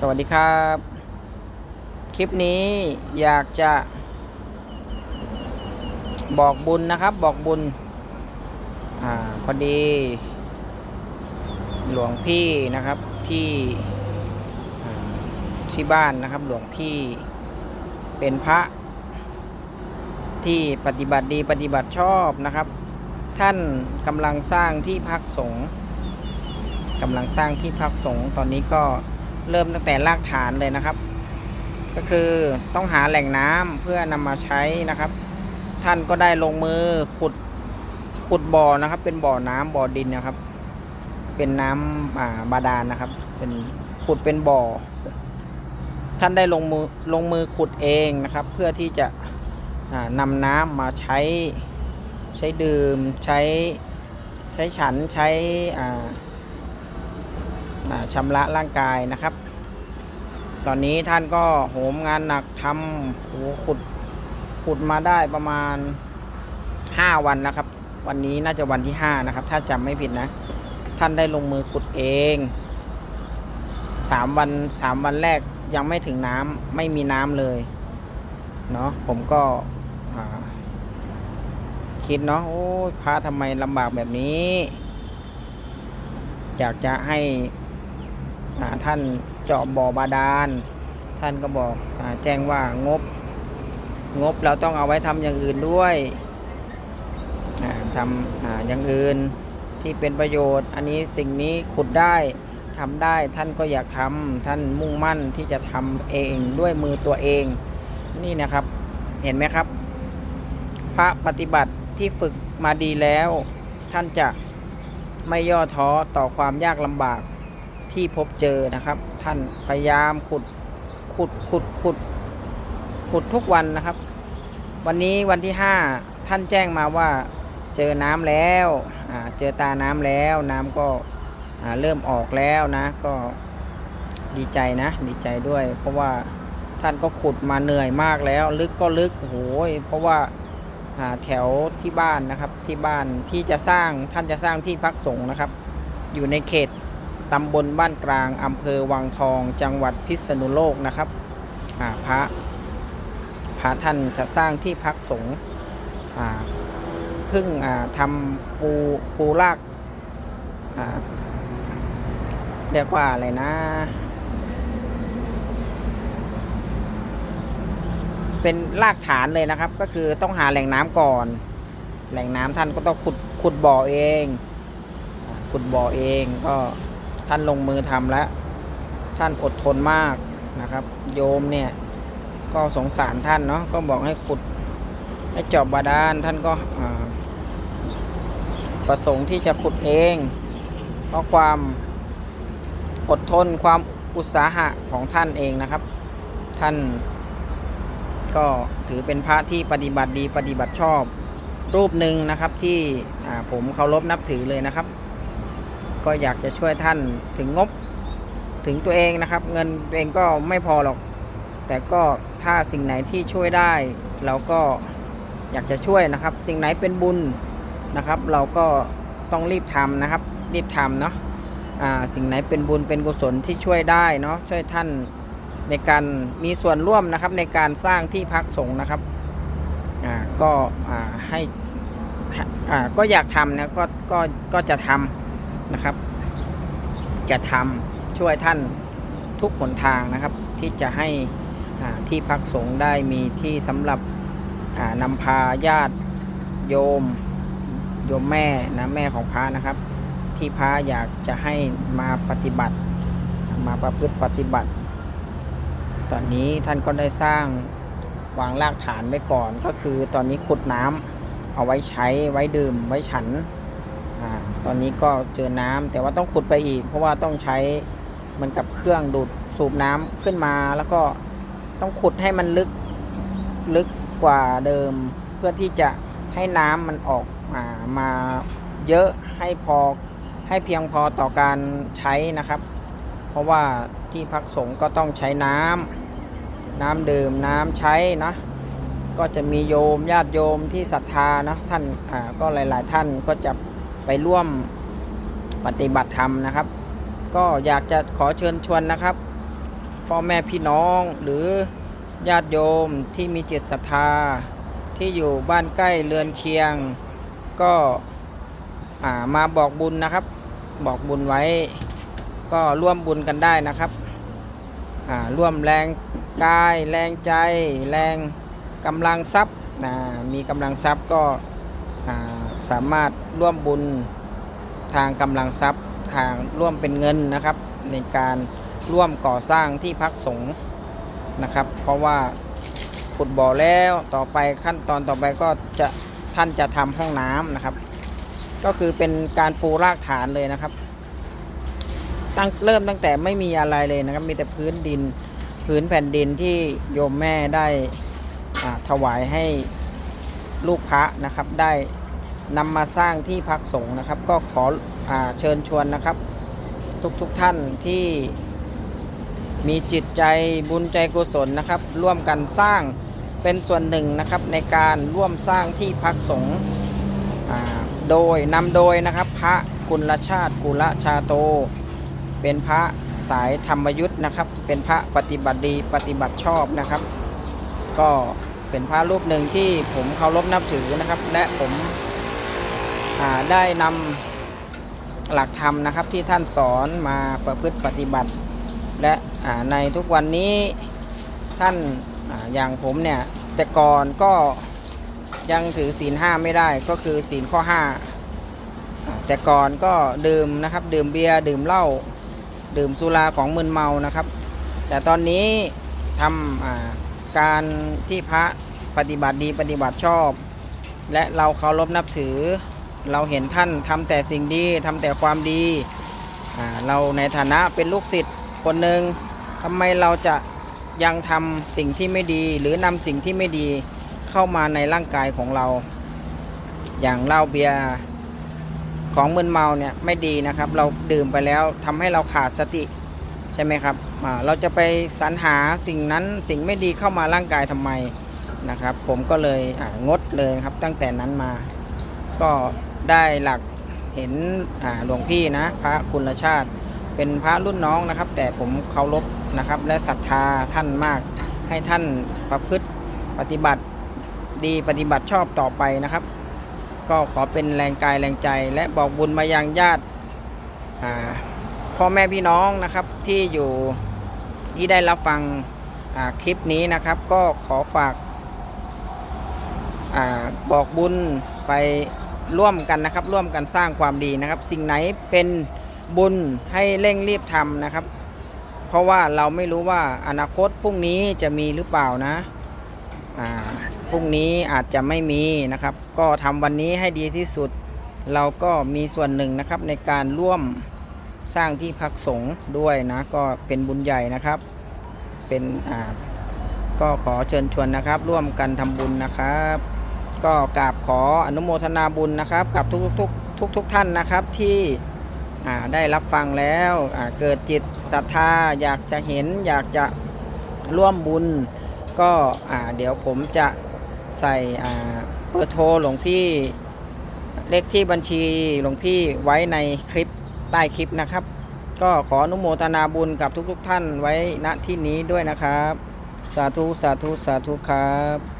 สวัสดีครับ คลิปนี้อยากจะ บอกบุญนะครับ บอกบุญอาพอดี หลวงพี่นะครับที่ที่บ้านนะครับ หลวงพี่เป็นพระ ที่ปฏิบัติดีปฏิบัติชอบนะครับ ท่านกำลังสร้างที่พักสงฆ์กำลังสร้างที่พักสงฆ์ตอนนี้ก็ เริ่มตั้งแต่รากฐานเลยนะครับ ก็คือต้องหาแหล่งน้ำเพื่อนำมาใช้นะครับ ท่านก็ได้ลงมือขุดขุดบ่อนะครับ เป็นบ่อน้ำบ่อดินนะครับ เป็นน้ำอ่าบาดาลนนะครับ เป็นขุดเป็นบ่อ ท่านได้ลงมือลงมือขุดเองนะครับ เพื่อที่จะอ่านำน้ำมาใช้ใช้ดื่มใช้ใช้ฉันใช้อ่า ชำระร่างกายนะครับ ตอนนี้ท่านก็โหมงานหนักทำโหขุดขุดมาได้ประมาณ 5 วันนะครับ วันนี้น่าจะวันที่ 5 นะครับ ถ้าจำไม่ผิดนะ ท่านได้ลงมือขุดเอง 3 วัน 3 วันแรกยังไม่ถึงน้ำไม่มีน้ำเลยเนาะผมก็คิดเนาะโอ้พระทำไมลำบากแบบนี้ อยากจะให้ ท่านเจาะบ่อบาดาล ท่านก็บอกอแจ้งว่างบ งบเราต้องเอาไว้ทำอย่างอื่นด้วยทำออย่างอื่นที่เป็นประโยชน์ อันนี้สิ่งนี้ขุดได้ทำได้ท่านก็อยากทำท่านมุ่งมั่นที่จะทำเองด้วยมือตัวเอง นี่นะครับเห็นไหมครับ พระปฏิบัติที่ฝึกมาดีแล้ว ท่านจะไม่ย่อท้อต่อความยากลำบาก ที่พบเจอนะครับ ท่านพยายามขุดขุดขุดขุดขุดทุกวันนะครับ วันนี้วันที่ห้าท่านแจ้งมาว่าเจอน้ำแล้วเจอตาน้ำแล้ว น้ำก็เริ่มออกแล้วนะ ก็ดีใจนะ ดีใจด้วย เพราะว่าท่านก็ขุดมาเหนื่อยมากแล้ว ลึกก็ลึกโอ้โหเพราะว่าอ่าแถวที่บ้านนะครับที่บ้านที่จะสร้างท่านจะสร้างที่พักสงฆ์นะครับ อยู่ในเขต ตำบลบ้านกลางอำเภอวังทอง จังหวัดพิษณุโลกนะครับพระพระท่านจะสร้างที่พักสงฆ์เพิ่งทำปูปูรากเรียกว่าอะไรนะ เป็นรากฐานเลยนะครับ ก็คือต้องหาแหล่งน้ำก่อน แหล่งน้ำท่านก็ต้องขุดขุดบ่อเอง ขุดบ่อเองก็ ท่านลงมือทำแล้ว ท่านอดทนมากนะครับ โยมเนี่ย ก็สงสารท่านเนาะก็บอกให้ขุดให้เจอบาดาลท่านก็ประสงค์ที่จะขุดเอง เพราะความอดทนความอุตสาหะของท่านเองนะครับ ท่านก็ถือเป็นพระที่ปฏิบัติดีปฏิบัติชอบรูปหนึ่งนะครับที่ผมเคารพนับถือเลยนะครับ ก็อยากจะช่วยท่านถึงงบถึงตัวเองนะครับ เงินตัวเองก็ไม่พอหรอก แต่ก็ถ้าสิ่งไหนที่ช่วยได้ เราก็อยากจะช่วยนะครับ สิ่งไหนเป็นบุญนะครับ เราก็ต้องรีบทำนะครับ รีบทำเนาะสิ่งไหนเป็นบุญเป็นกุศลที่ช่วยได้เนาะช่วยท่านในการมีส่วนร่วมนะครับในการสร้างที่พักสงฆ์นะครับก็ให้ก็อยากทำนะก็ก็ก็จะทำ นะครับ จะทำช่วยท่านทุกหนทางนะครับ ที่จะให้ที่พักสงฆ์ได้มีที่สำหรับอ่านำพาญาติโยมโยมแม่นะแม่ของพระนะครับ ที่พระอยากจะให้มาปฏิบัติ มาประพฤติปฏิบัติ ตอนนี้ท่านก็ได้สร้างวางรากฐานไว้ก่อน ก็คือตอนนี้ขุดน้ำเอาไว้ใช้ไว้ดื่มไว้ฉัน ตอนนี้ก็เจอน้ำแต่ว่าต้องขุดไปอีก เพราะว่าต้องใช้มันกับเครื่องดูดสูบน้ำขึ้นมาแล้วก็ต้องขุดให้มันลึกลึกกว่าเดิม เพื่อที่จะให้น้ำมันออกมามาเยอะให้พอให้เพียงพอต่อการใช้นะครับ เพราะว่าที่พักสงฆ์ก็ต้องใช้น้ำน้ำดื่มน้ำใช้นะก็จะมีโยมญาติโยมที่ศรัทธานะท่านอ่าก็หลาย ๆ ท่านก็จะ ไปร่วมปฏิบัติธรรมนะครับ ก็อยากจะขอเชิญชวนนะครับพ่อแม่พี่น้องหรือญาติโยมที่มีจิตศรัทธา ที่อยู่บ้านใกล้เรือนเคียง ก็มาบอกบุญนะครับ บอกบุญไว้ ก็ร่วมบุญกันได้นะครับร่วมแรงกาย แรงใจ แรงกำลังทรัพย์มีกำลังทรัพย์ก็ สามารถร่วมบุญทางกำลังทรัพย์ทางร่วมเป็นเงินนะครับ ในการร่วมก่อสร้างที่พักสงฆ์นะครับ เพราะว่าขุดบ่อแล้วต่อไปขั้นตอนต่อไปก็จะท่านจะทำห้องน้ำนะครับ ก็คือเป็นการปูรากฐานเลยนะครับ ตั้งเริ่มตั้งแต่ไม่มีอะไรเลยนะครับ มีแต่พื้นดินพื้นแผ่นดินที่โยมแม่ได้ถวายให้ลูกพระนะครับได้ นำมาสร้างที่พักสงฆ์นะครับ ก็ขออเชิญชวนนะครับ ทุกๆทท่านที่มีจิตใจบุญใจกุศลนะครับ ร่วมกันสร้างเป็นส่วนหนึ่งนะครับ ในการร่วมสร้างที่พักสงฆ์โดยนำโดยนะครับ พระกุลชาติกุลชาโต เป็นพระสายธรรมยุทธ์นะครับ เป็นพระปฏิบัติดีปฏิบัติชอบนะครับ ก็เป็นพระรูปหนึ่งที่ผมเคารพนับถือนะครับ และผม ได้นำหลักธรรมนะครับที่ท่านสอนมาประพฤติปฏิบัติ และในทุกวันนี้ท่านอย่างผมเนี่ยแต่ก่อนก็ยังถือศีลห้าไม่ได้ก็คือศีลข้อห้าแต่ก่อนก็ดื่มนะครับ ดื่มเบียร์ดื่มเหล้าดื่มสุราของมึนเมานะครับ แต่ตอนนี้ทำการที่พระปฏิบัติดีปฏิบัติชอบ และเราเคารพนับถือ เราเห็นท่านทำแต่สิ่งดีทำแต่ความดีเราในฐานะเป็นลูกศิษย์คนหนึ่งทำไมเราจะยังทำสิ่งที่ไม่ดี หรือนำสิ่งที่ไม่ดีเข้ามาในร่างกายของเรา อย่างเหล้าเบียร์ของมึนเมาเนี่ยไม่ดีนะครับ เราดื่มไปแล้วทำให้เราขาดสติใช่ไหมครับเราจะไปสรรหาสิ่งนั้นสิ่งไม่ดีเข้ามาร่างกายทำไมนะครับ ผมก็เลยงดเลยครับตั้งแต่นั้นมา ก็ ได้หลักเห็นหลวงพี่นะ พระคุณชาติ เป็นพระรุ่นน้องนะครับ แต่ผมเคารพนะครับ และศรัทธาท่านมาก ให้ท่านประพฤติปฏิบัติดีปฏิบัติชอบต่อไปนะครับ ก็ขอเป็นแรงกายแรงใจ และบอกบุญมายังญาติพ่อแม่พี่น้องนะครับที่อยู่ที่ได้รับฟังคลิปนี้นะครับ ก็ขอฝากอบอกบุญไป ร่วมกันนะครับ ร่วมกันสร้างความดีนะครับ สิ่งไหนเป็นบุญให้เร่งรีบทำนะครับ เพราะว่าเราไม่รู้ว่าอนาคตพรุ่งนี้จะมีหรือเปล่านะอ่าพรุ่งนี้อาจจะไม่มีนะครับ ก็ทำวันนี้ให้ดีที่สุด เราก็มีส่วนหนึ่งนะครับในการร่วมสร้างที่พักสงฆ์ด้วยนะ ก็เป็นบุญใหญ่นะครับ เป็นอ่าก็ขอเชิญชวนนะครับ ร่วมกันทำบุญนะครับ ก็กราบขออนุโมทนาบุญนะครับกับทุกทุกทุกทุกท่านนะครับที่ได้รับฟังแล้วเกิดจิตศรัทธาอยากจะเห็นอยากจะร่วมบุญ ก็เดี๋ยวผมจะใส่เบอร์โทรหลวงพี่เลขที่บัญชีหลวงพี่ไว้ในคลิปใต้คลิปนะครับ ก็ขออนุโมทนาบุญกับทุกๆทท่านไว้ณที่นี้ด้วยนะครับ สาธุสาธุสาธุครับ